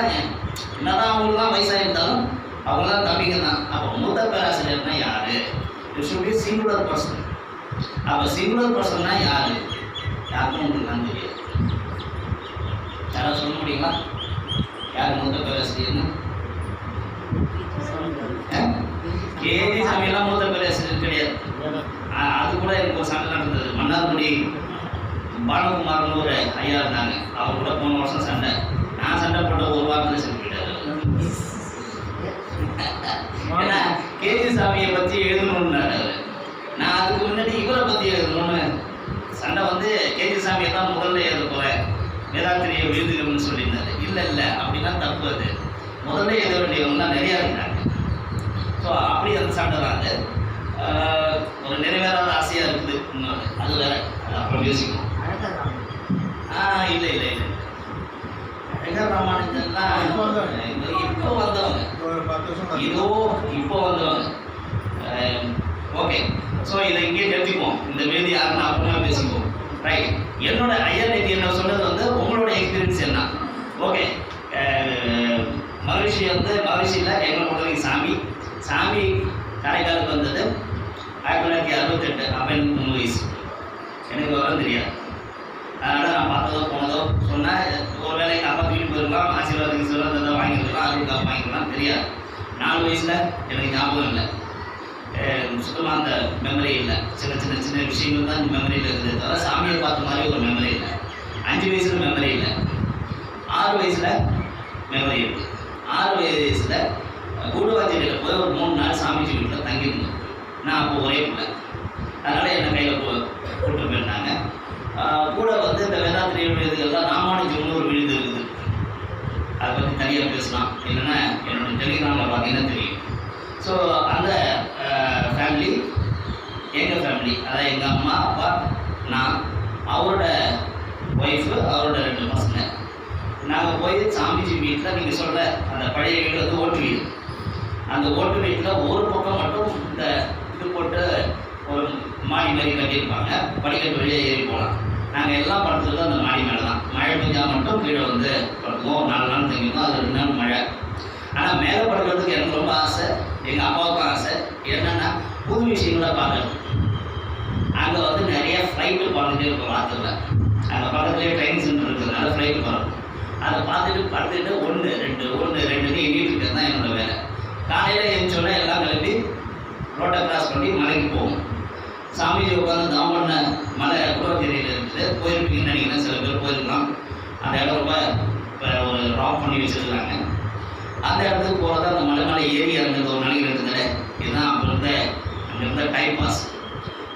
தான் என்னதான் அவங்களுக்குலாம் வயசாக இருந்தாலும் அவங்களாம் தம்பிங்க தான். அப்போ மூத்த பேராசிரியர்னா யாரு? It should be singular person அப்போ சிங்குலர் பர்சன்னா யாரு? யாருக்கும் உங்களுக்கு நான் தெரியாது யாராவது சொல்ல முடியுங்களா? யார் மூத்த பேராசிரியர்னு? கேஜி சாமியெல்லாம் மூத்த பேராசிரியர் கிடையாது. அது கூட எனக்கு ஒரு சண்டை நடந்தது. மன்னார்குடி பாலகுமார்னு ஒரு ஐயா இருந்தாங்க. அவர் கூட போன வருஷம் சண்டை. நான் சண்டை போட்ட ஒரு வாரத்தில் செத்து போயிட்டாரு ஏன்னா கேஜி சாமியை பற்றி எழுதணும்னாரு. அவரு. நான் அதுக்கு முன்னாடி இவரை பற்றி எழுதணும்னு. சண்டை வந்து கேஜி சாமியை தான் முதல்ல எழுத போகிறேன் வேதாத்திரியை எழுதுகள்னு சொல்லியிருந்தாரு. இல்லை இல்லை அப்படின்னா தப்பு அது. முதல்ல எழுத வேண்டியவங்கலாம் நிறையா இருந்தாங்க. ஸோ அப்படி அந்த சண்டை தான் அது. ஒரு நிறைவேறாத ஆசையாக இருக்குது. அது வேற. அது அப்புறம் யோசிக்கணும் ஆ இல்லை இல்லை இல்லை. அழகர் ராமானுஜன்லாம் இப்போ வந்தவங்க. இதோ இப்போ வந்தவங்க. ஓகே. ஸோ இதை இங்கே நிறுத்திக்குவோம் இந்த மீதி யாருன்னு அப்புறமா பேசிக்குவோம் ரைட் என்னோட ஐயர் நேற்று என்ன சொன்னது வந்து உங்களோட எக்ஸ்பீரியன்ஸ் என்ன? ஓகே மகிழ்ச்சி வந்து மகிழ்ச்சியில் எங்களை பொறுத்தவரைக்கும் சாமி. சாமி காரைக்காலுக்கு வந்தது ஆயிரத்தி தொள்ளாயிரத்தி அறுபத்தெட்டு அப்போ எனக்கு மூணு வயசு எனக்கு விவரம் தெரியாது. அதனால் நான் பார்த்ததோ போனதோ சொன்னேன் ஒரு வேளை எங்கள் அப்பா தூக்கிட்டு போயிருக்கலாம் ஆசீர்வாதம் சொல்ல வாங்கிக்கலாம் அருள் வாங்கிக்கலாம் தெரியாது. நாலு வயசில் எனக்கு ஞாபகம் இல்லை. சுத்தமாக அந்த மெமரி இல்லை. சின்ன சின்ன சின்ன விஷயங்கள் தான் இந்த மெமரியில் இருக்குது தவிர சாமியை பார்த்த மாதிரி ஒரு மெமரி இல்லை. அஞ்சு வயசில் மெமரி இல்லை. ஆறு வயசில் மெமரி இருக்குது ஆறு வயசில் கூடுவாத்தியில் போய் ஒரு மூணு நாள் சாமிஜி வீட்டில் தங்கியிருந்தோம். நான் அப்போ ஒரே பிள்ளை. அதனால் என்னை கையில் போ கூட்டு போயிருந்தாங்க. கூட வந்து இந்த வேதாத்திரிய விழுதுகள்லாம் ராமானுஜம்னு ஒரு விழுது இருக்குது. அதை பற்றி தனியாக பேசலாம். இல்லைன்னா என்னோட டெலிகிராமில் பார்த்தீங்கன்னா தெரியும். ஸோ அந்த ஃபேமிலி எங்கள் ஃபேமிலி அதாவது எங்கள் அம்மா அப்பா நான் அவரோட ஒய்ஃபு அவரோட ரெண்டு பசங்க. நாங்கள் போய் சாமிஜி வீட்டில் நீங்கள் சொல்கிற அந்த பழைய வீடு வந்து ஓட்டு வீடு. அந்த ஓட்டு வீட்டில் ஒரு பக்கம் மட்டும் இந்த இது போட்டு ஒரு மாடி மாதிரி கட்டியிருப்பாங்க. படிக்கட்டு வெளியே ஏறி போகலாம். நாங்கள் எல்லாம் படுத்துறது அந்த மாடி மேலே தான். மழை பெஞ்சால் மட்டும் கீழே வந்து படுத்துவோம் நாலு நாள் தங்கிருந்தோம் அது ரெண்டு நாள் மழை. ஆனால் மேலே படுக்கிறதுக்கு எனக்கு ரொம்ப ஆசை. எங்கள் அப்பாவுக்கும் ஆசை. என்னென்னா புது விஷயங்களை பார்க்கறது அங்கே வந்து நிறைய ஃப்ளைட்டு பார்த்துட்டே இருக்கும் வாரத்தில் அங்கே பக்கத்துலேயே ட்ரெயின் சென்டர் இருக்கிறதுனால ஃப்ளைட்டு பறக்கும் அதை பார்த்துட்டு படுத்துட்டு ஒன்று ரெண்டு ஒன்று ரெண்டுன்னு எண்ணிட்டு இருக்கிறது தான் என்னோட வேலை. காலையில் எழுந்தோடனே எல்லாம் கிளம்பி ரோட்டை கிராஸ் பண்ணி மலைக்கு போவோம். சாமிஜி உட்காந்து தாம் பண்ண மலை குடவச்சேரியில் இருக்குது போயிருப்பீங்கன்னு நினைக்கிறேன். சில பேர் போயிருக்கலாம். அந்த இடம் ரொம்ப ஒரு ராக் பண்ணி வச்சுருக்காங்க. அந்த இடத்துக்கு போகிறத அந்த மலை மலை ஏறி இறங்குறது ஒரு நாளைக்கு ரெண்டு தடவை. இதுதான் அப்போ இருந்த அங்கே இருந்த டைம் பாஸ்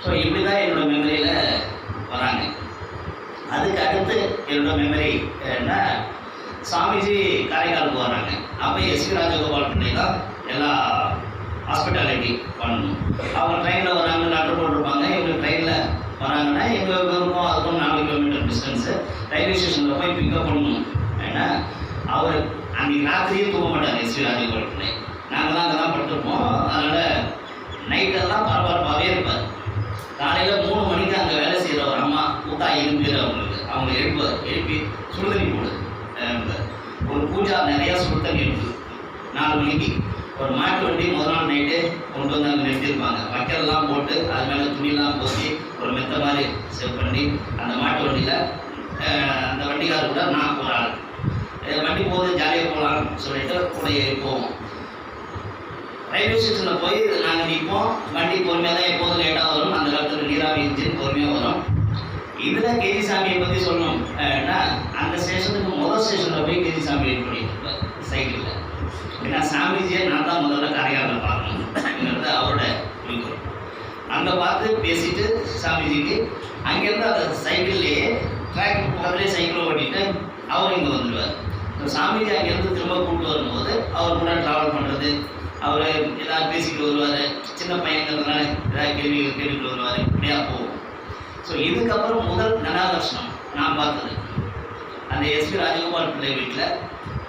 ஸோ இப்படி தான் என்னோட மெமரியில் வராங்க. அதுக்கு அடுத்து என்னோட மெமரி என்ன சாமிஜி காரைக்காலுக்கு வராங்க. அப்போ எஸ்வி ராஜகோபால் பிள்ளை தான் எல்லா ஹாஸ்பிட்டாலிட்டி பண்ணணும். அவங்க ட்ரெயினில் வராங்க லெட்டர் போட்டு வந்தாங்கன்னா எங்கள் விருப்பம் அதுக்கும் நாலு கிலோமீட்டர் டிஸ்டன்ஸு ரயில்வே ஸ்டேஷனில் போய் பிக்கப் பண்ணணும். ஏன்னா அவர் அன்றைக்கி ராத்திரியே தூங்க மாட்டார் எஸ்வி ராஜகோபால் நாங்கள் தான் அங்கே தான் பட்டிருப்போம் அதனால் நைட்டெல்லாம் பரபரப்பாகவே இருப்பார். காலையில் மூணு மணிக்கு அங்கே வேலை செய்கிற ஒரு அம்மா ஊத்தா எழுப்பிடு அவங்களுக்கு. அவங்க எழுப்பார் எழுப்பி சுடுதண்ணி போடு ஒரு பூஜா நிறையா சுடுதண்ணி இருக்குது நாலு மணிக்கு ஒரு மாட்டு வண்டி முதல் நாள் நைட்டு கொண்டு வந்து அங்கே நிறுத்திருப்பாங்க. வைக்கல்லாம் போட்டு அது மேலே துணியெல்லாம் போத்தி ஒரு மெத்த மாதிரி செட் பண்ணி அந்த மாட்டு வண்டியில் அந்த வண்டிக்காரர் கூட நான் ஒரு ஆள் வண்டி போகுது ஜாலியாக போகலாம்னு சொல்லிட்டு கூட ஏறி போவோம். ரயில்வே ஸ்டேஷனில் போய் நாங்கள் நிற்போம் வண்டி பொறுமையாக தான் எப்போதும் லேட்டாக வரும். அந்த காலத்தில் நீராவி இன்ஜின் பொறுமையாக வரும். இதில் கேஜி சாமியை பற்றி சொல்லணும் அந்த ஸ்டேஷனுக்கு முதல் ஸ்டேஷனில் போய் கேஜி சாமி வெயிட் பண்ணிட்டு இருப்பார் சைக்கிளில் ஏன்னா சாமிஜியை நான் தான் முதல்ல காரைக்காலில் பார்க்கணுங்கிறது அவரோட குறிக்கோள். அங்கே பார்த்து பேசிட்டு சாமிஜிக்கு அங்கேருந்து அந்த சைக்கிள்லேயே ட்ராக் பக்கத்துலேயே சைக்கிளை ஓட்டிட்டு அவர் இங்கே வந்துடுவார். இப்போ சாமிஜி அங்கேருந்து திரும்ப கூப்பிட்டு வரும்போது அவர் கூட ட்ராவல் பண்ணுறது அவர் எதாவது பேசிக்கிட்டு வருவார். சின்ன பையங்கிறதுனால ஏதாவது கேள்வி கேட்டுக்கிட்டு வருவார். இப்படியா போகும். ஸோ இதுக்கப்புறம் முதல் நனாதர்ஷனம் நான் பார்த்தது. அந்த எஸ்பி ராஜகோபால் பிள்ளை வீட்டில்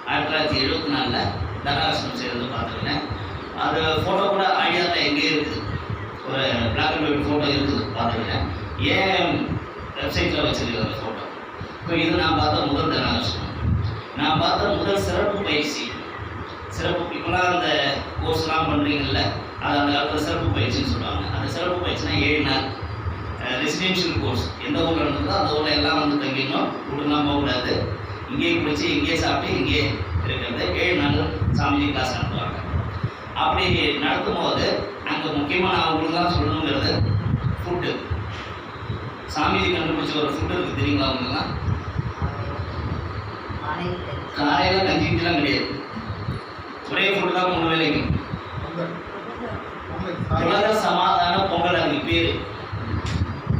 ஆயிரத்தி தொள்ளாயிரத்தி எழுபத்தி நாலில் தனாதர்ஷனம் செய்கிறது பார்த்துருக்கேன். அது ஃபோட்டோ கூட ஐடியாவில் எங்கேயே இருக்குது. ஒரு பிளாக் அண்ட் ஒயிட் ஃபோட்டோ இருக்குது பார்த்துருக்கேன். ஏன் வெப்சைட்டில் வச்சிருக்கிற அந்த ஃபோட்டோ ஸோ இது நான் பார்த்த முதல் தனாதர்ஷனம் நான் பார்த்த முதல் சிறப்பு பயிற்சி. சிறப்பு இப்போலாம் அந்த கோர்ஸ்லாம் பண்ணுறீங்கல்ல அது அந்த காலத்தில் சிறப்பு பயிற்சின்னு சொல்லுவாங்க. அந்த சிறப்பு பயிற்சினா ஏழு நாள். ரெசிடென்ஷியல் கோர்ஸ் எந்த ஊரில் இருந்ததோ அந்த ஊரில் எல்லாம் வந்து தங்கிடணும் வீட்டுலாம் போகக்கூடாது. இங்கேயே குளிச்சு இங்கேயே சாப்பிட்டு இங்கேயே இருக்கிறது ஏழு நாள் சாமிஜி கிளாஸ் நடத்துவாங்க. அப்படி நடத்தும்போது அங்கே முக்கியமாக நான் உங்களுக்கு தான் சொல்லணுங்கிறது ஃபுட்டு சாமிஜி கண்டுபிடிச்ச ஒரு ஃபுட்டு இருக்குது தெரியுங்களா உங்களுக்குலாம் காலையில் கஞ்சி கிஞ்சிலாம் கிடையாது. ஒரே ஃபுட்டு தான் மூணு வேலைக்கு உலக சமாதான பொங்கல் அதுக்கு பேரு.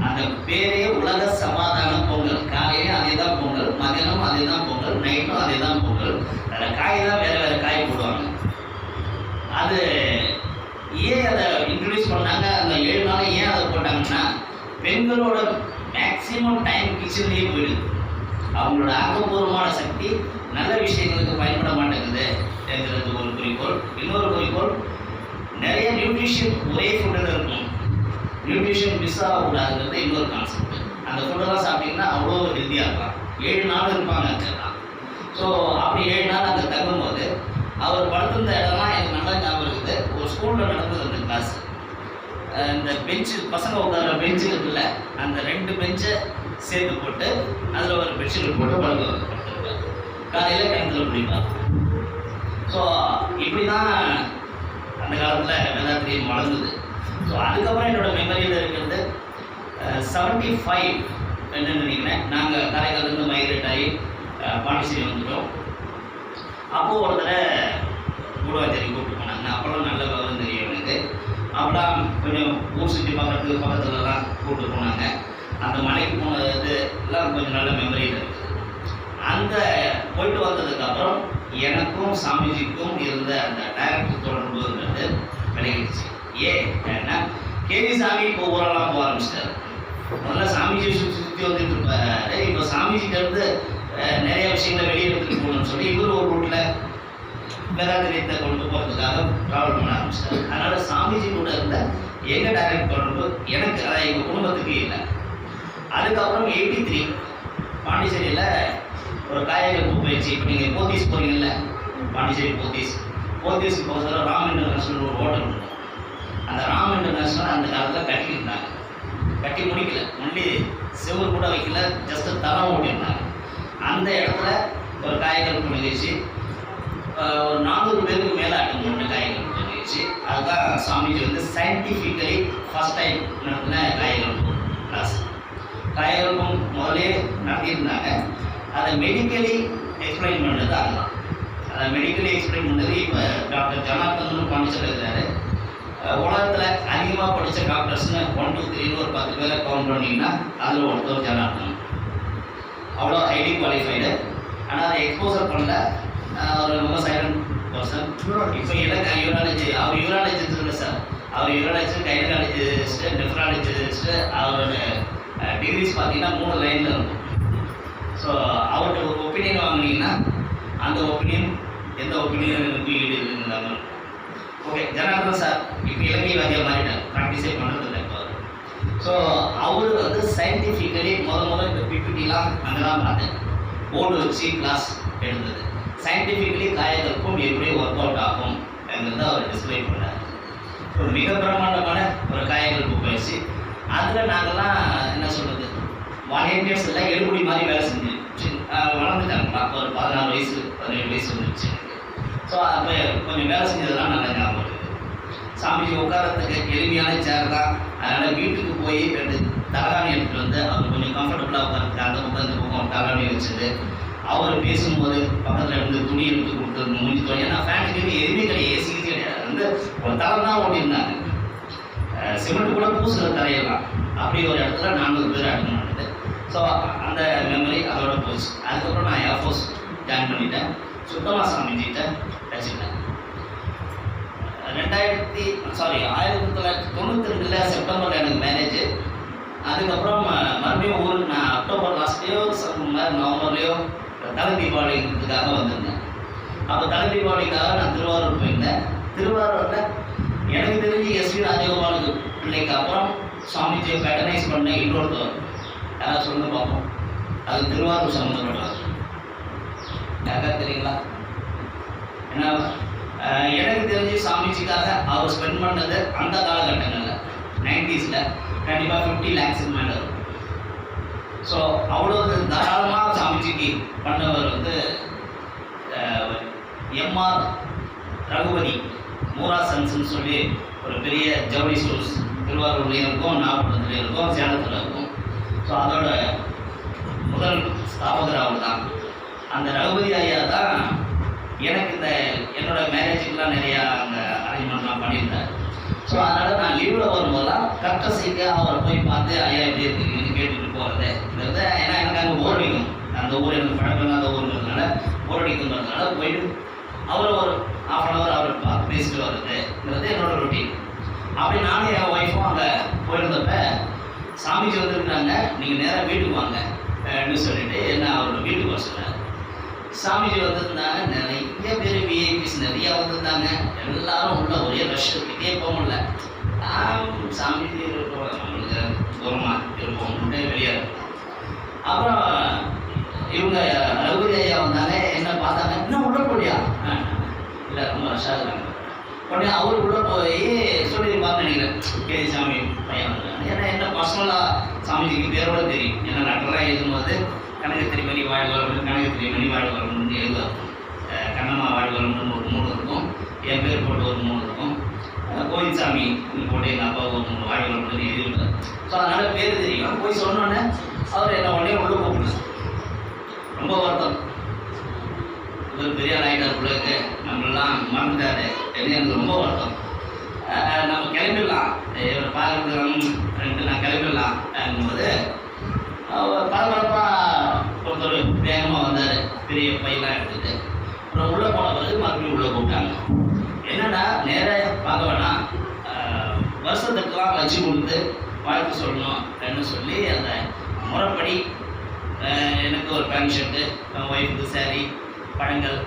அந்த பேரே உலக சமாதான பொங்கல். காலையிலே அதே தான் பொங்கல் மதியானம் அதே தான் பொங்கல் நைட்டும் அதே தான் பொங்கல். காய் தான் வேறு வேறு காய் போடுவாங்க. அது ஏன் அதை இன்ட்ரடியூஸ் பண்ணாங்க? அந்த ஏழு நாள் ஏன் அதை போட்டாங்கன்னா பெண்களோட மேக்சிமம் டைம் கிச்சன்லேயே போயிடுது. அவங்களோட ஆக்கப்பூர்வமான சக்தி நல்ல விஷயங்களுக்கு பயன்பட மாட்டேங்குது என்கிறது ஒரு குறிக்கோள். இன்னொரு குறிக்கோள் நிறைய நியூட்ரிஷன் ஒரே ஃபுட்டில் இருக்கும். நியூட்ரிஷன் மிஸ் ஆகக்கூடாதுங்கிறது இன்னொரு கான்செப்ட் அந்த ஃபுட்டெல்லாம் சாப்பிட்டிங்கன்னா அவ்வளோ ஹெல்த்தியாக இருக்கலாம். ஏழு நாள் இருப்பாங்க அங்கெல்லாம் ஸோ அப்படி ஏழு நாள் அங்கே தங்கும்போது அவர் படுத்திருந்த இடம்லாம் எனக்கு நல்லா ஞாபகம் இருக்குது. ஒரு ஸ்கூலில் நடந்தது அந்த கிளாஸ் இந்த பெஞ்சு பசங்க உட்கார பெஞ்சு இருக்குல்ல அந்த ரெண்டு பெஞ்சை சேர்த்து போட்டு அதில் ஒரு பெட்ஷீட் போட்டு படுக்க காலையில் கிணத்துல பிடிப்பாங்க ஸோ இப்படி தான் அந்த காலத்தில் வேதாத்திரியம் வளர்ந்தது. ஸோ அதுக்கப்புறம் என்னோட மெமரியில் இருக்கிறது செவன்ட்டி ஃபைவ் என்னன்னு நினைக்கிறேன். நாங்கள் காரைக்கால்லேருந்து மைக்ரேட் ஆகி பாண்டிச்சேரி வந்துடும் அப்போது ஒரு தடவை கூடுவாச்சேரி கூப்பிட்டு போனாங்க. அப்போல்லாம் நல்ல விவரம் தெரியும் எனக்கு. அப்போலாம் கொஞ்சம் ஊர் சுற்றி பார்க்குறதுக்கு பக்கத்துலலாம் கூப்பிட்டு போனாங்க. அந்த மலைக்கு போனது எல்லாம் கொஞ்சம் நல்ல மெமரியில் இருக்குது அந்த போயிட்டு வந்ததுக்கப்புறம் எனக்கும் சாமிஜிக்கும் இருந்த அந்த டைரக்ட் தொடர்புங்கிறது விலகிடுச்சு. ஏன் ஏன்னா கேவி சாமி இப்போ ஊரெல்லாம் போக ஆரம்பிச்சிட்டாரு. முதல்ல சாமிஜி சுற்றி சுற்றி வந்துட்டு இருப்பாரு. இப்போ சாமிஜிக்கிட்ட இருந்து நிறைய விஷயங்களை வெளியே எடுத்துட்டு போகணும்னு சொல்லி இவர் ஒரு ரூட்டில் வேதாந்திரியத்தை கொண்டு போகிறதுக்காக ட்ராவல் பண்ண ஆரம்பிச்சிட்டாரு. அதனால சாமிஜி கூட இருந்த எங்க டைரக்ட் தொடர்பு எனக்கு அதாவது எங்கள் குடும்பத்துக்கு இல்லை. அதுக்கப்புறம் எயிட்டி த்ரீ பாண்டிச்சேரியில் ஒரு காயக பயிற்சி இப்போ நீங்கள் போத்தீஸ் போகிறீங்கல்ல பாண்டிச்சேரி போத்தீஸ். போத்தீஸ் போகிறதுல ராம் இன்டர்நேஷ்னல் ஒரு ஹோட்டல் இருக்கும் அந்த ராம் இன்டர்நேஷ்னல் அந்த காலத்தில் கட்டியிருந்தாங்க கட்டி முடிக்கல. ஒன்லி செவ்வறு கூட வைக்கல ஜஸ்ட் தரம் ஓட்டியிருந்தாங்க. அந்த இடத்துல ஒரு காய்கறி நிகழ்ச்சி ஒரு நானூறு பேருக்கு மேலே அட்டன் பண்ண காய்கறி நிகழ்ச்சி அதுதான் சாமிஜி வந்து சயின்டிஃபிக்கலி ஃபஸ்ட் டைம் நடத்தின காய்கறி கிளாஸ் காயகல்பம் முதலே நடத்தியிருந்தாங்க. அதை மெடிக்கலி எக்ஸ்பிளைன் பண்ணது அதுதான் அதை மெடிக்கலி எக்ஸ்பிளைன் பண்ணது இப்போ டாக்டர் ஜனார்த்தன் பாண்டிச்சேரி இருக்கிறாரு உலகத்தில் அதிகமாக படித்த டாக்டர்ஸ்னு ஒன் டூ த்ரீன்னு ஒரு பத்து பேரை கவுண்ட் பண்ணிங்கன்னா அதில் ஒருத்தர் ஜனார்தன் அவ்வளோ ஹைலி குவாலிஃபைடு ஆனால் அதை எக்ஸ்போசர் பண்ணல. அவர் ரொம்ப சைலண்ட் பர்சன் இப்போ எனக்கு யூராலஜி அவர் யூராலஜிஸ்ட் இல்லை சார் அவர் யூராலஜிஸ்ட் கைனகாலஜிஸ்ட்டு நெஃப்ராலஜிஸ்ட்டு அவரோட டிகிரிஸ் பார்த்தீங்கன்னா மூணு லைனில் இருக்கும். ஸோ அவர்கிட்ட ஒரு ஒப்பீனியன் வாங்குனீங்கன்னா அந்த ஒப்பீனியன் எந்த ஒப்பீனியனுக்கு ஈடு இல்லாமல் ஓகே ஜனார்தன் சார் இப்போ இலங்கை வாத்தியம் மாறிட்டார். ப்ராக்டிஸே பண்ணுறது ஸோ அவர் வந்து சயின்டிஃபிக்கலி முத முத இந்த பிபிடிலாம் அங்கே தான் பார்த்தேன் போர்டு வச்சு கிளாஸ் எழுந்தது சயின்டிஃபிக்கலி காயகல்பம் எப்படி ஒர்க் அவுட் ஆகும் என்கிறத அவர் டிஸ்பிளே பண்ணார். ஒரு மிக பிரமாண்டமான ஒரு காயகல்பு பயிற்சி. அதில் நாங்கள்லாம் என்ன சொல்கிறது வாலண்டியர்ஸ் எல்லாம் எழுபடி மாதிரி வேலை செஞ்சு வளர்ந்துட்டாங்க. ஒரு பதினாறு வயசு பதினேழு வயசு வந்துருச்சு ஸோ அப்போ கொஞ்சம் வேலை செஞ்சதெல்லாம் நல்லா ஞாபகம் சாமிக்கு உட்காரத்துக்கு எளிமையான சேர் தான். அதனால் வீட்டுக்கு போய் ரெண்டு தலகாணி எடுத்துகிட்டு வந்து அவர் கொஞ்சம் கம்ஃபர்டபுளாக உட்காரத்துக்கு அந்த பக்கம் இந்த பக்கம் தலகாணி வச்சது. அவர் பேசும்போது பக்கத்தில் இருந்து துணி எடுத்து கொடுத்து மூஞ்சி துணி ஏன்னா ஃபேனுக்கு எதுவுமே கிடையாது. ஏசி கிடையாது. வந்து ஒரு தளம் தான் ஓட்டியிருந்தாங்க சிமெண்ட் கூட பூசுகிற தரையெல்லாம். அப்படி ஒரு இடத்துல நானூறு பேர் அட்டன் ஸோ அந்த மெமரி அதோட போச்சு. அதுக்கப்புறம் நான் ஏர்ஃபோர்ஸ் ஜாயின் பண்ணிட்டேன். சுத்தமாக சாமிஜிட்ட வச்சுட்டேன். ரெண்டாயிரத்தி சாரி ஆயிரத்தி தொள்ளாயிரத்தி தொண்ணூற்றி ரெண்டில் செப்டம்பரில் எனக்கு மேரேஜ் அதுக்கப்புறம் மறுபடியும் ஊருக்கு நான் அக்டோபர் லாஸ்ட்லேயோ நவம்பர்லேயோ தலை தீபாவளிங்கிறதுக்காக வந்திருந்தேன். அப்போ தலை தீபாவளிக்காக நான் திருவாரூர் போயிருந்தேன். திருவாரூரில் எனக்கு தெரிஞ்சு எஸ்வி ராஜகோபாலுக்கு பிள்ளைக்கு அப்புறம் சுவாமிஜியை பேட்டனைஸ் பண்ண இன்னொருத்தவர் யாராவது சொல்லுங்க பார்ப்போம். அது திருவாரூர் சம்மந்தப்பட்டவர் யாருக்கா தெரியுங்களா? என்ன? எனக்கு தெரிஞ்சு சாமிஜிக்காக அவர் ஸ்பெண்ட் பண்ணது அந்த காலகட்டங்களில் நைன்டிஸில் கண்டிப்பாக ஃபிஃப்டி லேக்ஸுக்கு மேலே இருக்கும் ஸோ அவ்வளோ தாராளமாக சாமிஜிக்கு பண்ணவர் வந்து எம்ஆர் ரகுபதி மூரா சன்ஸ்ன்னு சொல்லி ஒரு பெரிய ஜவுளி ஸ்டோர்ஸ் திருவாரூர்லேயும் இருக்கும் நாகப்பட்டினத்துலேயும் இருக்கும் சேலத்தில் இருக்கும். ஸோ அதோட முதல் ஸ்தாபகர் அவர் தான் அந்த ரகுபதி ஐயா தான் எனக்கு இந்த என்னோட மேரேஜுக்கெலாம் நிறையா அங்கே அரேஞ்ச்மெண்ட்லாம் பண்ணியிருந்தார். ஸோ அதனால் நான் லீவில் வரும்போதெல்லாம் கட்டசிக்கு அவரை போய் பார்த்து ஐயா எப்படி இருக்குன்னு கேட்டுட்டு போகிறது இந்த ஏன்னா எனக்கு அங்கே போர் அடிக்கும். அந்த ஊர் எனக்கு பழக்கம் அந்த ஊருங்கிறதுனால ஓரடிக்குங்கிறதுனால அடிக்குங்கிறதுனால போயிட்டு அவரை ஒரு ஆஃப் அன் அவர் அவர் பார்த்து பேசிட்டு வர்றதுங்கிறது என்னோட ரொட்டீன் அப்படி நானும் என் ஒய்ஃபும் அங்கே போயிருந்தப்ப சாமிஜி வந்துருக்குறாங்க. நீங்கள் நேராக வீட்டுக்கு வாங்க. அப்படின்னு சொல்லிட்டு என்ன அவரோட வீட்டுக்கு வர சொன்னார். சாமிஜி வந்திருந்தாங்க நிறைய பேர் விஐபிஸ் நிறைய வந்திருந்தாங்க எல்லாரும் உள்ள ஒரே ரஷ் கிட்டே போக முடியல. நான் சாமிஜி இருக்கோம் நம்மளுக்கு தூரமாக வெளியே அப்புறம் இவங்க ரகுபதி ஐயா வந்தாங்க. என்ன பார்த்தாங்க. இன்னும் உள்ள போடியா இல்லை ரொம்ப ரஷ்ஷாக இருக்காங்க. உடனே அவர் உள்ள போய் சொல்லியிருப்பாங்க நினைக்கிறேன். கேதி சாமி பையன் ஏன்னா என்ன பர்சனலாக சாமிஜிக்கு பேரோட தெரியும். ஏன்னா லெட்டராக எழுதும்போது கனகத்திரி மணி வாழ் வரணும் கனகத்திரி மணி வாழ் வரணும்னு எழுதுவார். கண்ணம்மா வாழ் வரணும்னு ஒரு மூணு இருக்கும். என் பேர் போட்டு ஒரு மூணு இருக்கும். அஹ் கோயில்சாமி போட்டு எங்கள் அப்பா ஒரு மூணு வாழ் வரணும்னு எழுதியிருப்பார் ஸோ அதனால் பேர் தெரியும். போய் சொன்னோன்னே அவர் என்ன உடனே உள்ள கூப்பிடுச்சு ரொம்ப வருத்தம். இவர் பெரிய ஆகிட்டார் பிள்ளைக்கு நம்மளாம் மறந்துட்டாரு. எனக்கு ரொம்ப வருத்தம். நம்ம கிளம்பிடலாம். இவர் பார்க்கறதுக்கு ரெண்டு நான் கிளம்பிடலாம். போது பரபரப்பாக ஒருத்தர் வேகமாக வந்தார். பெரிய பையெல்லாம் எடுத்துட்டு. அப்புறம் உள்ளே போன பிறகு மறுபடியும் உள்ளே கூப்பிட்டாங்க. என்னடா நேராக பார்க்க வேணாம். வருஷத்துக்கெல்லாம் வச்சு கொடுத்து வாழ்த்து சொல்லணும் அப்படின்னு சொல்லி அந்த முறைப்படி எனக்கு ஒரு பேண்ட் ஷர்ட்டு ஒய்ஃபுக்கு சாரி பழங்கள்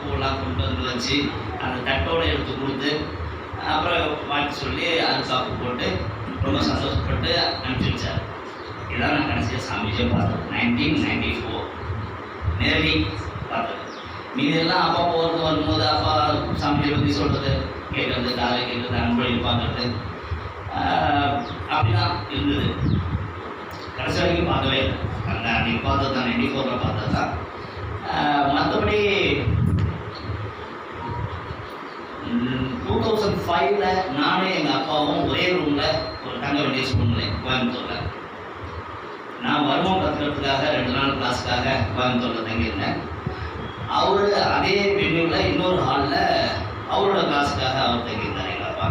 பூவெல்லாம் கொண்டு வந்து வச்சு அந்த தட்டோடு எடுத்து கொடுத்து அப்புறம் வாழ்த்து சொல்லி அது சாப்பிட்டு போட்டு ரொம்ப சந்தோஷப்பட்டு அனுப்பிச்சி வச்சார். இதான் நான் கடைசியாக சாமிஜியை பார்த்தேன் நைன்டீன் நைன்டி ஃபோர் நேரடி பார்த்தது மீதெல்லாம் அப்பா போகிறது வரும்போது அப்பா சாமியை பற்றி சொல்கிறது கேட்குறது காலை கேட்குறது அன்பழி பார்க்குறது அப்படிதான் இருந்தது. கடைசி வரைக்கும் பார்க்கவே இல்லை. அந்த அன்னைக்கு பார்த்தது தான் நைன்டி ஃபோரில் பார்த்தது தான் மற்றபடி டூ தௌசண்ட் ஃபைவ்ல நானும் எங்கள் அப்பாவும் ஒரே ரூமில் ஒரு தங்க வேண்டிய சூழ்நிலை கோயம்புத்தூரில். நான் வருமம் கற்றுக்கிறதுக்காக ரெண்டு நாள் கிளாஸுக்காக கோயம்புத்தூரில் தங்கியிருந்தேன். அவர் அதே வென்யூவில் இன்னொரு ஹாலில் அவரோட கிளாஸுக்காக அவர் தங்கியிருந்தார் எங்கள் அப்பா.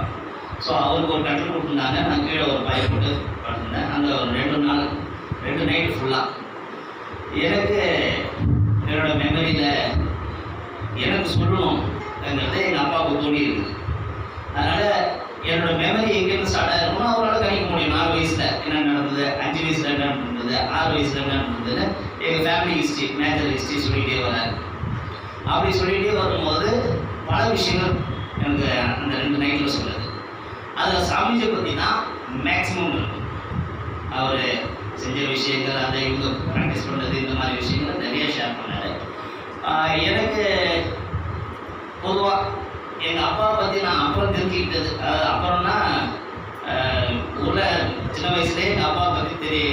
ஸோ அவருக்கு ஒரு கட்டில் கொடுத்துருந்தாங்க. நான் கீழே ஒரு பயன் போட்டு படுத்திருந்தேன். அந்த ஒரு ரெண்டு நாள் ரெண்டு நைட்டு ஃபுல்லாக எனக்கு என்னோட மெமரியில் எனக்கு சொல்லணுங்கிறது எங்கள் அப்பாவுக்கு தோணி இருக்குது. அதனால் என்னோட மெமரி எங்கேருந்து ஸ்டார்ட் ஆகிருக்கும்னா அவரால் கணிக்க முடியும். நாலு வயசில் என்ன நடந்தது அஞ்சு வயசில் என்ன ஆறு வயசில் என்ன நடந்ததுன்னு எங்கள் ஃபேமிலி ஹிஸ்ட்ரி மேஜர் ஹிஸ்ட்ரி சொல்லிகிட்டே வரார். அப்படி சொல்லிகிட்டே வரும்போது பல விஷயங்கள் எனக்கு அந்த ரெண்டு நைட்டில் சொல்லுது. அதில் சாமிஜியை பற்றி தான் மேக்ஸிமம் இருக்கும். அவர் செஞ்ச விஷயங்கள் அதை இவங்க ப்ராக்டிஸ் பண்ணுறது இந்த மாதிரி விஷயங்கள் நிறைய ஷேர் பண்ணார். எனக்கு பொதுவாக எங்கள் அப்பாவை பற்றி நான் அப்புறம் தெரிஞ்சுக்கிட்டது அது அப்புறம்னா உள்ள சின்ன வயசுலேயே எங்கள் அப்பாவை பற்றி தெரிய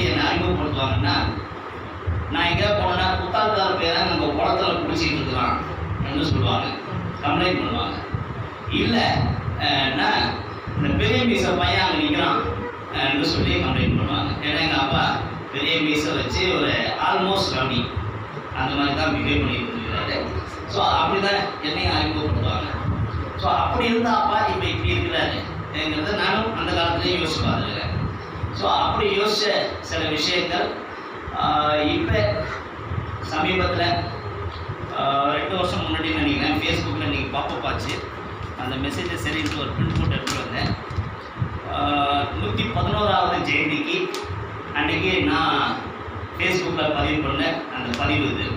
எப்படி என்னை அறிமுகப்படுத்துவாங்கன்னா நான் எங்கேயா போனேன்னா குத்தால்கார பேரை நம்ம குளத்துல குடிச்சிட்டு இருக்கிறான் என்று சொல்லுவாங்க. கம்ப்ளைண்ட் பண்ணுவாங்க. இல்லை இந்த பெரிய மீச பையன் அங்கே நிற்கிறான் என்று சொல்லி கம்ப்ளைண்ட் பண்ணுவாங்க. ஏன்னா எங்கள் அப்பா பெரிய மீசை வச்சு ஒரு ஆல்மோஸ்ட் கம்மி அந்த மாதிரி தான் பிஹேவ் பண்ணிட்டு இருக்கிறாரு. ஸோ அப்படி தான் என்னையும் அறிமுகப்படுத்துவாங்க. ஸோ அப்படி இருந்தால் அப்பா இப்போ இப்படி இருக்கிறாருங்கிறத நானும் அந்த காலத்துலேயும் யோசிச்சு பார்த்துருக்கேன். ஸோ அப்படி யோசிச்ச சில விஷயங்கள். இப்போ சமீபத்தில் ரெண்டு வருஷம் முன்னாடி நினைக்கிறேன் ஃபேஸ்புக்கில் இன்றைக்கி பாப்பப் ஆச்சு. அந்த மெசேஜை சரின்ட்டு ஒரு பிரிண்ட் போட்டு எடுத்துட்டு வந்தேன். நூற்றி பதினோராவது ஜெயந்திக்கு அன்றைக்கி நான் ஃபேஸ்புக்கில் பதிவு பண்ண அந்த பதிவு இது.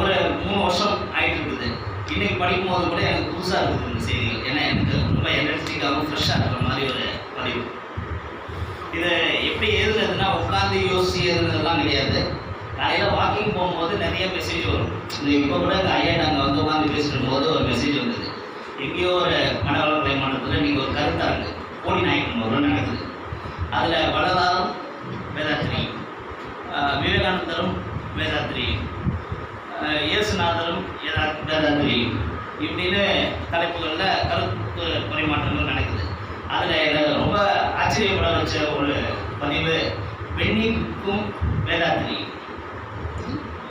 ஒரு மூணு வருஷம் ஆகிட்டு இருக்குது இன்னைக்கு படிக்கும் போது கூட எனக்கு புதுசாக இருக்குது இந்த செய்திகள். ஏன்னா எனக்கு ரொம்ப எனர்ஜிக்காகவும் ஃப்ரெஷ்ஷாக இருக்கிற மாதிரி ஒரு பதிவு இதை எப்படி எழுதுனதுன்னா உட்காந்து யோசிச்சு எழுதுனதெல்லாம் கிடையாது. காலையில் வாக்கிங் போகும்போது நிறைய மெசேஜ் வரும். இப்போ கூட இந்த ஐயா நாங்கள் வந்து உட்காந்து பேசிட்டு போது ஒரு மெசேஜ் வந்தது. எங்கேயோ ஒரு மனவளக்கலை மண்டலத்தில் நீங்கள் ஒரு கருத்தரங்கு கோடி நாயக்கன் ஒரு நடக்குது. அதில் வளதாரம் வேதாத்திரி விவேகானந்தரும் வேதாத்திரி இயேசுநாதரும் வேதாத்திரி இப்படின்னு தலைப்புகளில் கருத்து பரிமாற்றங்கள் நடக்குது. அதில் எனக்கு ரொம்ப ஆச்சரியப்பட வச்ச ஒரு பதிவு பெண்ணிக்கும் வேதாத்திரி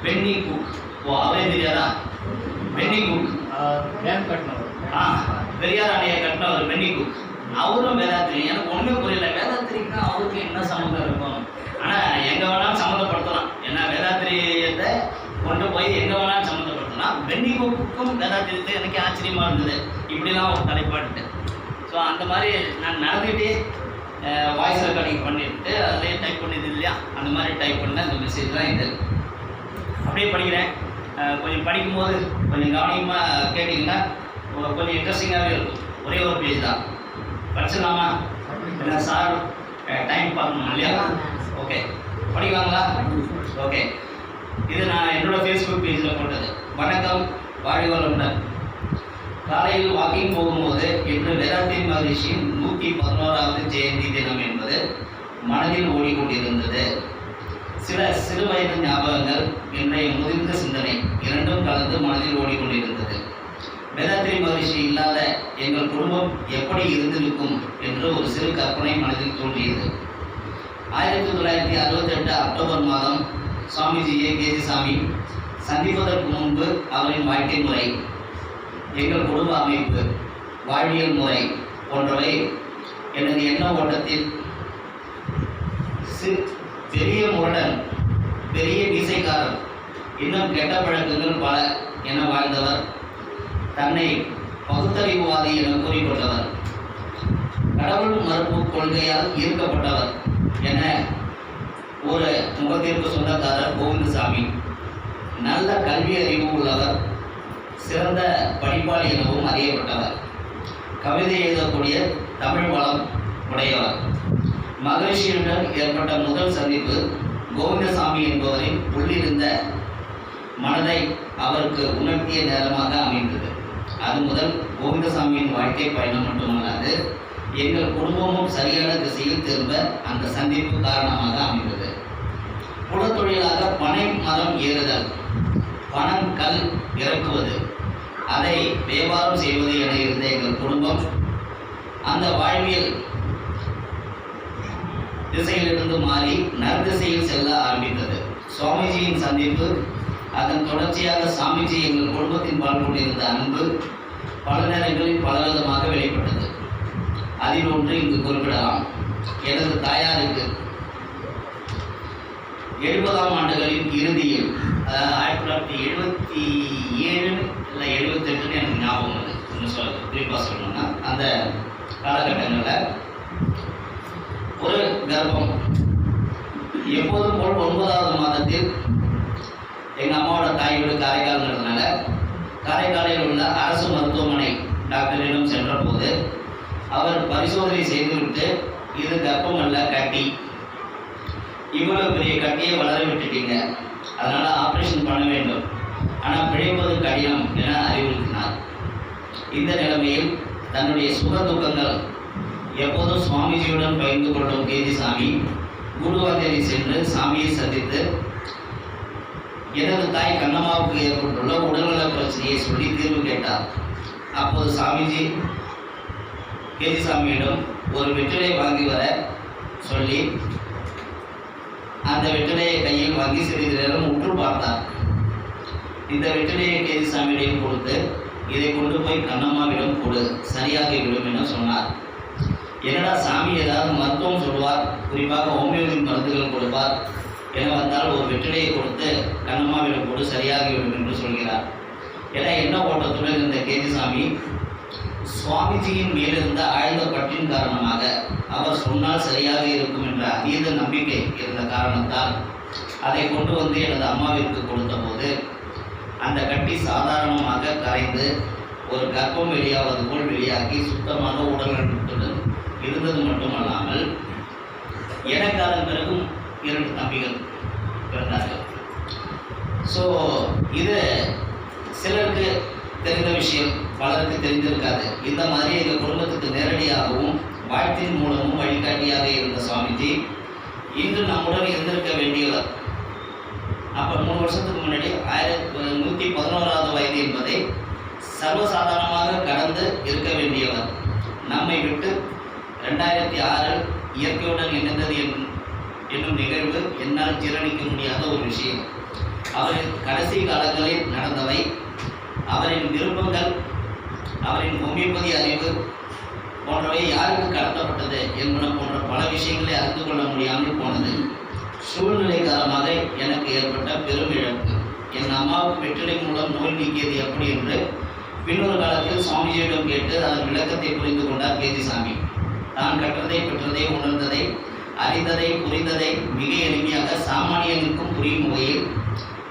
பென்னி குக் ஓ அவரே தெரியாதா? பென்னி குக் டேம் கட்டணும் ஆ பெரியார் அணையை கட்டின ஒரு பென்னி குக் அவரும் வேதாத்திரி. எனக்கு ஒன்றுமே புரியல. வேதாத்திரிக்குன்னா அவருக்கு என்ன சம்மந்தம் இருக்கும்? ஆனால் எங்கே வேணாலும் சம்மந்தப்படுத்தலாம். ஏன்னா வேதாத்திரியத்தை கொண்டு போய் எங்கே வேணாலும் சம்மந்தப்படுத்தலாம். பென்னி குக்கும் வேதாத்திரியத்தை எனக்கு ஆச்சரியமாக இருந்தது. இப்படிலாம் ஒரு தலைப்பாட்டு ஸோ அந்த மாதிரி நான் நடந்துக்கிட்டே வாய்ஸ் ரெக்கார்டிங் பண்ணிட்டு அதிலே டைப் பண்ணிது இல்லையா? அந்த மாதிரி டைப் பண்ண அந்த மெசேஜ் தான் இது. அப்படியே படிக்கிறேன். கொஞ்சம் படிக்கும்போது கொஞ்சம் கவனியமாக கேட்டிங்கன்னா கொஞ்சம் இன்ட்ரெஸ்டிங்காகவே இருக்கும். ஒரே ஒரு பேஜ் தான். படிச்சிடலாமா? இல்லை சார் டைம் பார்க்கணும் இல்லையா? ஓகே படிக்கலாங்களா? ஓகே இது நான் என்னோட ஃபேஸ்புக் பேஜில் போட்டது. வணக்கம் வாழ்க காலையில் வாக்கிங் போகும்போது இன்று வேதாந்தி மகரிஷியின் நூற்றி பதினோராவது ஜெயந்தி தினம் என்பது மனதில் ஓடிக்கொண்டிருந்தது. சில சிறு வயது ஞாபகங்கள் இன்றைய முதிர்ந்த சிந்தனை இரண்டும் கலந்து மனதில் ஓடிக்கொண்டிருந்தது. வேதாத்திரி மகரிஷி இல்லாத எங்கள் குடும்பம் எப்படி இருந்திருக்கும்? என்று ஒரு சிறு கற்பனை மனதில் தோன்றியது. ஆயிரத்தி தொள்ளாயிரத்தி அறுபத்தெட்டு அக்டோபர் மாதம் சுவாமிஜியை கேஜிசாமி சந்திப்பதற்கு முன்பு அவரின் வாழ்க்கை முறை எங்கள் குடும்ப அமைப்பு வாழ்வியல் முறை போன்றவை எனது எண்ண ஓட்டத்தில் சி பெரிய முரடன் பெரிய மீசைக்காரர் இன்னும் கெட்ட பழக்கங்கள் பல என வாழ்ந்தவர் தன்னை பகுத்தறிவுவாதி என கூறிக்கொண்டவர் கடவுள் மறுப்பு கொள்கையால் ஈர்க்கப்பட்டவர் என ஒரு முகத்திற்கு சொந்தக்காரர் கோவிந்தசாமி. நல்ல கல்வி அறிவு உள்ளவர். சிறந்த படிப்பாளி எனவும் அறியப்பட்டவர். கவிதை எழுதக்கூடிய தமிழ் வளம் உடையவர். மகரிஷியுடன் ஏற்பட்ட முதல் சந்திப்பு கோவிந்தசாமி என்பவரின் உள்ளிருந்த மனதை அவருக்கு உணர்த்திய நேரமாக அமைந்தது. அது முதல் கோவிந்தசாமியின் வாழ்க்கை பயணம் மட்டுமல்லாது எங்கள் குடும்பமும் சரியான திசையில் திரும்ப அந்த சந்திப்பு காரணமாக அமைந்தது. குலத்தொழிலாக பனை மரம் ஏறுதல் பணம் கல் இறக்குவது அதை வியாபாரம் செய்வது என இருந்த எங்கள் குடும்பம் அந்த வாழ்வியல் திசையிலிருந்து மாறி நற்திசையில் செல்ல ஆரம்பித்தது. சுவாமிஜியின் சந்திப்பு அதன் தொடர்ச்சியாக சாமிஜி எங்கள் குடும்பத்தின் பால் கொண்டிருந்த அன்பு பல நேரங்களில் பலவிதமாக வெளிப்பட்டது. அதில் ஒன்று இங்கு குறிப்பிடலாம். எனது தாயாருக்கு எழுபதாம் ஆண்டுகளின் இறுதியில் ஆயிரத்தி தொள்ளாயிரத்தி எழுபத்தி ஏழு இல்லை எழுபத்தெட்டுன்னு எனக்கு ஞாபகம் வருது. இன்னும் சொல்ல குறிப்பாக சொல்லணும்னா அந்த காலகட்டங்களில் ஒரு கர்ப்பம். எப்போதும் போல் ஒன்பதாவது மாதத்தில் எங்கள் அம்மாவோட தாய் வீடு காரைக்கால்ங்கிறதுனால காரைக்காலில் உள்ள அரசு மருத்துவமனை டாக்டரிடம் சென்ற போது அவர் பரிசோதனை செய்துவிட்டு இது கர்ப்பம் அல்ல கட்டி. இவ்வளவு பெரிய கட்டியை வளர விட்டுட்டீங்க. அதனால் ஆப்ரேஷன் பண்ண வேண்டும். ஆனால் பிழைப்பது கடினம் என அறிவுறுத்தினார். இந்த நிலைமையில் தன்னுடைய சுக துக்கங்கள் எப்போதும் சுவாமிஜியுடன் பகிர்ந்து கொள்ளும் கேஜிசாமி குருவாதேரி சென்று சாமியை சந்தித்து எனது தாய் கண்ணம்மாவுக்கு ஏற்பட்டுள்ள உடல்நல பிரச்சனையை சொல்லி தீர்வு கேட்டார். அப்போது சாமிஜி கேஜிசாமியிடம் ஒரு வெற்றிலை வாங்கி வர சொல்லி அந்த வெற்றிலையை கையில் வாங்கி சிறிது நேரம் உற்று பார்த்தார். இந்த வெற்றிலையை கேஜிசாமியிடம் கொடுத்து இதை கொண்டு போய் கண்ணம்மாவிடம் கொடு சரியாகிவிடும் என சொன்னார். என்னடா சாமி ஏதாவது மருத்துவம் சொல்வார் குறிப்பாக ஹோமியோபதி மருந்துகள் கொடுப்பார் என வந்தால் ஒரு வெற்றிலையை கொடுத்து கண்ணம்மாவிடம் கொடு சரியாகிவிடும் என்று சொல்கிறார். என என்ன ஓட்டத்துடன் இருந்த கேதிசாமி சுவாமிஜியின் மேலிருந்த ஆழ்ந்த பற்றின் காரணமாக அவர் சொன்னால் சரியாக இருக்கும் என்ற அதீத நம்பிக்கை இருந்த காரணத்தால் அதை கொண்டு வந்து எனது அம்மாவிற்கு கொடுத்தபோது அந்த கட்டி சாதாரணமாக கரைந்து ஒரு கர்ப்பம் வெளியாவது போல் வெளியாகி சுத்தமாக உடல் இருந்தது மட்டுமல்லாமல் எனக்கு அதன் பிறகும் இரண்டு தம்பிகள் பிறந்தார்கள். ஸோ இது சிலருக்கு தெரிந்த விஷயம் பலருக்கு தெரிந்திருக்காது. இந்த மாதிரி எங்கள் குடும்பத்துக்கு நேரடியாகவும் வாழ்த்தின் மூலமும் வழிகாட்டியாக இருந்த சுவாமிஜி இன்று நம்முடன் இருந்திருக்க வேண்டியவர் அப்போ மூணு வருஷத்துக்கு முன்னாடி ஆயிரத்தி நூற்றி பதினோராவது வயது என்பதை சர்வசாதாரணமாக கடந்து இருக்க வேண்டியவர். நம்மை விட்டு ரெண்டாயிரத்தி ஆறில் இயற்கையுடன் இணைந்தது என்னும் நிகழ்வு என்னால் ஜீரணிக்க முடியாத ஒரு விஷயம். அவரின் கடைசி காலங்களில் நடந்தவை அவரின் விருப்பங்கள் அவரின் ஹோமியோபதி அறிவு போன்றவை யாருக்கு கடத்தப்பட்டது என்பன போன்ற பல விஷயங்களை அறிந்து கொள்ள முடியாமல் போனது. சூழ்நிலை காரணமாக எனக்கு ஏற்பட்ட பெரும் இழப்பு. என் அம்மாவுக்கு வெற்றிலை மூலம் நோய் நீக்கியது எப்படி என்று பின்னொரு காலத்தில் சுவாமிஜியிடம் கேட்டு அதன் விளக்கத்தை புரிந்து கொண்டார் கேதிசாமி தான் கற்றதை பெற்றதை உணர்ந்ததை அறிந்ததை புரிந்ததை மிக எளிமையாக சாமானியனுக்கும் புரியும் வகையில்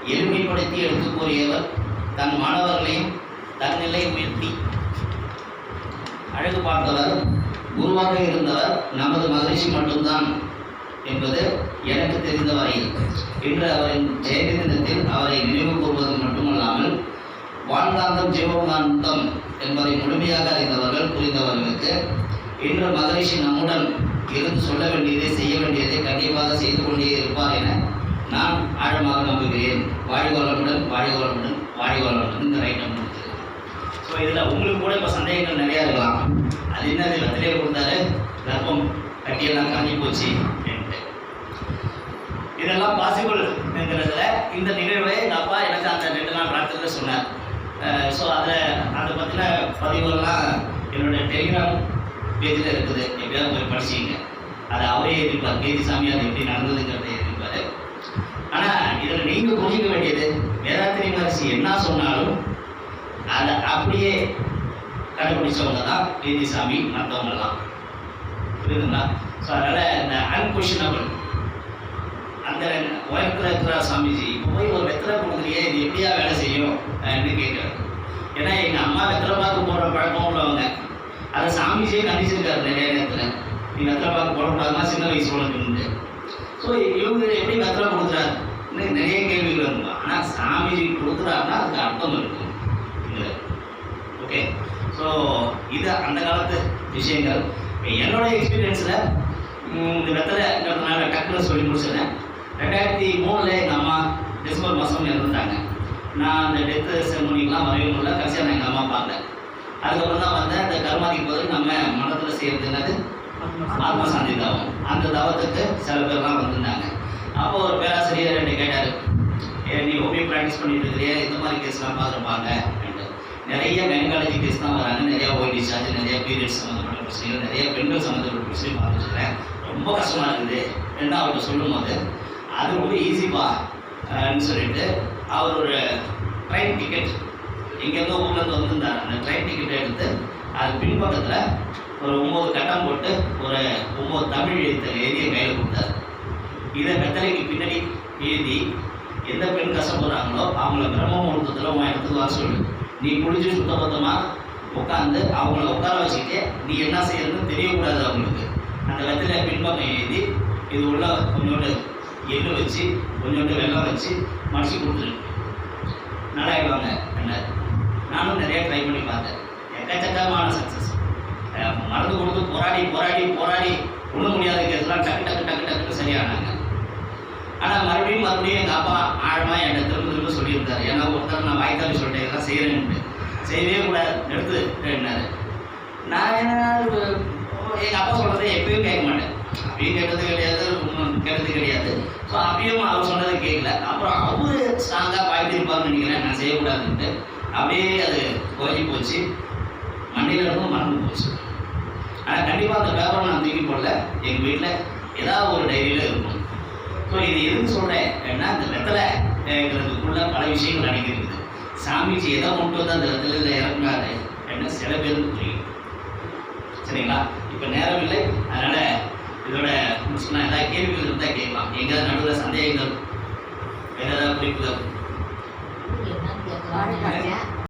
எளிமைப்படுத்தி எடுத்து கூறியவர் தன் மாணவர்களையும் தன்னிலை உயர்த்தி. அழகு பார்த்தவர் குருவாக இருந்தவர் நமது மகிழ்ச்சி மட்டும்தான். என்பது எனக்கு தெரிந்த வரையில். இன்று அவரின் ஜெயந்தி தினத்தில் அவரை நினைவு கூறுவது மட்டுமல்லாமல் வாழ்ந்தாந்தம் ஜீவகாந்தம் என்பதை முழுமையாக அறிந்தவர்கள் புரிந்தவர்களுக்கு இன்று மகரிஷி நம்முடன் இருந்து சொல்ல வேண்டியதை செய்ய வேண்டியதை கண்டிப்பாக செய்து கொண்டே இருப்பார் என நான் ஆழமாக நம்புகிறேன். வாழி வளமுடன் வாழி இந்த ரைட்டம் முடிச்சது ஸோ இதில் உங்களுக்கு கூட இப்போ சந்தேகங்கள் நிறையா இருக்கலாம். அது என்ன வெத்திலே கொடுத்தாரு கர்ப்பம் கட்டியெல்லாம் கம்மி போச்சு. இதெல்லாம் பாசிபிள்ங்கிறதுல இந்த நிகழ்வை எங்கள் அப்பா எனக்கு அந்த ரெண்டு நாள் ராத்திரியில் சொன்னார். ஸோ அதில் அதை பற்றின பதிவுகள்லாம் என்னுடைய டெலிகிராம் பேஜில் இருக்குது. எப்படியாவது போய் படிச்சிங்க அதை அவரே எதிர்ப்பார். பேதி சாமி அது எப்படி நடந்ததுங்கிறத எதிர்ப்பார். ஆனால் இதில் நீங்கள் புரிஞ்சிக்க வேண்டியது வேதாத்திரி மகர்ஷி என்ன சொன்னாலும் அதை அப்படியே கண்டுபிடிச்சவங்க தான் பேதி சாமி மற்றவங்கலாம் புரியுதுங்களா? ஸோ அதனால் இந்த அன்கொஷனபிள் அந்த உயரத்தில் இருக்கிற சாமிஜி இப்போ போய் ஒரு வெத்தலை கொடுக்குறியே இது எப்படியா வேலை செய்யும்? அப்படின்னு கேட்குறாரு ஏன்னா எங்கள் அம்மா வெத்தலை பார்க்க போகிற பழக்கம் உள்ளவங்க. அதை சாமிஜியே கண்டிச்சிருக்காரு நிறைய நேரத்தில். நீ வெத்தலை பார்க்க போடக்கூடாதுன்னா சின்ன வயசு உனக்குண்டு ஸோ இவங்க எப்படி வெத்தலை கொடுக்குறாரு? இன்னும் நிறைய கேள்விகள் இருக்கும் ஆனால் சாமிஜி கொடுக்குறாருன்னா அதுக்கு அர்த்தம் இருக்கும் ஓகே ஸோ இது அந்த காலத்து விஷயங்கள். என்னோட எக்ஸ்பீரியன்ஸில் இந்த வெத்தலைங்கிறதுனால டக்குன்னு சொல்லி முடிச்சிடறேன். ரெண்டாயிரத்தி மூணில் எங்கள் அம்மா டிசம்பர் மாதம் இறந்துட்டாங்க. நான் அந்த டெத்து செரமோனிக்கெலாம் வரவே முடியல. கடைசியாக நான் எங்கள் அம்மா பார்த்தேன். அதுக்கப்புறம் தான் வந்தேன். அந்த கர்மாதிக்கு போது நம்ம மனத்தில் செய்கிறது என்னது? ஆத்ம சாந்தி தவம் அந்த தவத்துக்கு சில பேர்லாம் வந்திருந்தாங்க. அப்போ ஒரு பேராசிரியர் ரெண்டு கேட்டார் நீ ஹோமியோ ப்ராக்டிஸ் பண்ணிட்டு இருக்கிறிய. இந்த மாதிரி கேஸ்லாம் பார்த்துருப்பாங்க. நிறைய கைனகாலஜி கேஸ் தான் வராங்க. நிறையா ஓய் டிஸ்சார்ஜ் நிறைய பீரியட்ஸ் சம்மந்தப்பட்ட பிரச்சனைகள் நிறைய பெண்கள் சம்மந்தப்பட்ட பிரச்சனை பார்த்துருக்கேன் ரொம்ப கஷ்டமாக இருக்குது. ரெண்டாவது அவர்கிட்ட சொல்லும்போது அது ரொம்ப ஈஸிப்பா ன்னு சொல்லிட்டு அவர் ஒரு ட்ரெயின் டிக்கெட் எங்கேருந்தோ ஊர்லேருந்து வந்திருந்தார். அந்த ட்ரெயின் டிக்கெட்டை எடுத்து அது பின்பக்கத்தில் ஒரு ஒம்பது கட்டம் போட்டு ஒரு ஒம்பது தமிழ் எழுத்து எழுதிய கையில் கொடுத்தாரு. இதை வெத்தலைக்கு பின்னாடி எழுதி எந்த பெண் கஷ்டப்படுறாங்களோ அவங்கள பிரம்ம முகூர்த்தத்தில் உன் இடத்துக்கு வர சொல்லு. நீ குளிச்சு சுத்தபத்தமாக உட்காந்து அவங்கள உட்கார வச்சுக்கிட்டு நீ என்ன செய்யறதுன்னு தெரியக்கூடாது அவங்களுக்கு. அந்த வெத்தலை பின்பக்கம் எழுதி இது உள்ள கொஞ்சோண்டு எள்ளு வச்சு கொஞ்சோண்டு வெள்ளம் வச்சு மடிச்சு கொடுத்துரு நல்லாயிடுவாங்க என்ன நானும் நிறையா ட்ரை பண்ணி பார்த்தேன். எக்கச்சக்கமான சக்ஸஸ் மருந்து கொடுத்து போராடி போராடி போராடி ஒன்றும் முடியாத. கேஸ்லாம் டக்கு டக்கு டக்கு டக்குன்னு சரியானாங்க. ஆனால் மறுபடியும் மறுபடியும் எங்கள் அப்பா ஆழமாக என்கிட்ட திரும்ப திரும்ப சொல்லியிருந்தாரு. ஏன்னா ஒருத்தர் நான் வாய்க்கால் சொல்லிட்டேன். இதெல்லாம் செய்கிறேன்னு செய்யவே கூடாது. எடுத்து என்னாரு நான் என்ன எங்கள் அப்பா சொல்கிறத எப்பயும் கேட்க மாட்டேன். அப்பயும் கேட்டது கிடையாது கேட்டது கிடையாது. ஸோ அப்பயும் அவர் சொன்னதை கேட்கல. அப்புறம் அவரு ஸ்ட்ராங்காக வாழ்த்திருப்பாருன்னு நினைக்கிறேன். நான் செய்யக்கூடாதுன்ட்டு. அப்படியே அது குறைஞ்சி போச்சு. மண்டையில் இருந்தும் மறந்து போச்சு. ஆனால் கண்டிப்பாக அந்த பேப்பரை நான் தூக்கி போடல. எங்கள் வீட்டில் ஏதாவது ஒரு டைரியில் இருக்கும். ஸோ இது எதுக்கு சொல்கிறேன் ஏன்னா இந்த வெத்தலைங்கிறதுக்குள்ள பல விஷயங்கள் அடங்கியிருக்குது சாமிஜி எதை கொண்டு வந்து அந்த வெத்தலையில் இறக்குனாரு? என்ன சில பேருக்கு புரியும். சரிங்களா? இப்போ நேரம் இல்லை. அதனால் இதோட முடிச்சுக்கலாம். ஏதாவது கேள்விகள் இருந்தால் கேட்கலாம். எங்கேயாவது நடுவில் சந்தேகங்கள் வேறு ஏதாவது குறிப்புகள்? என்னன்னு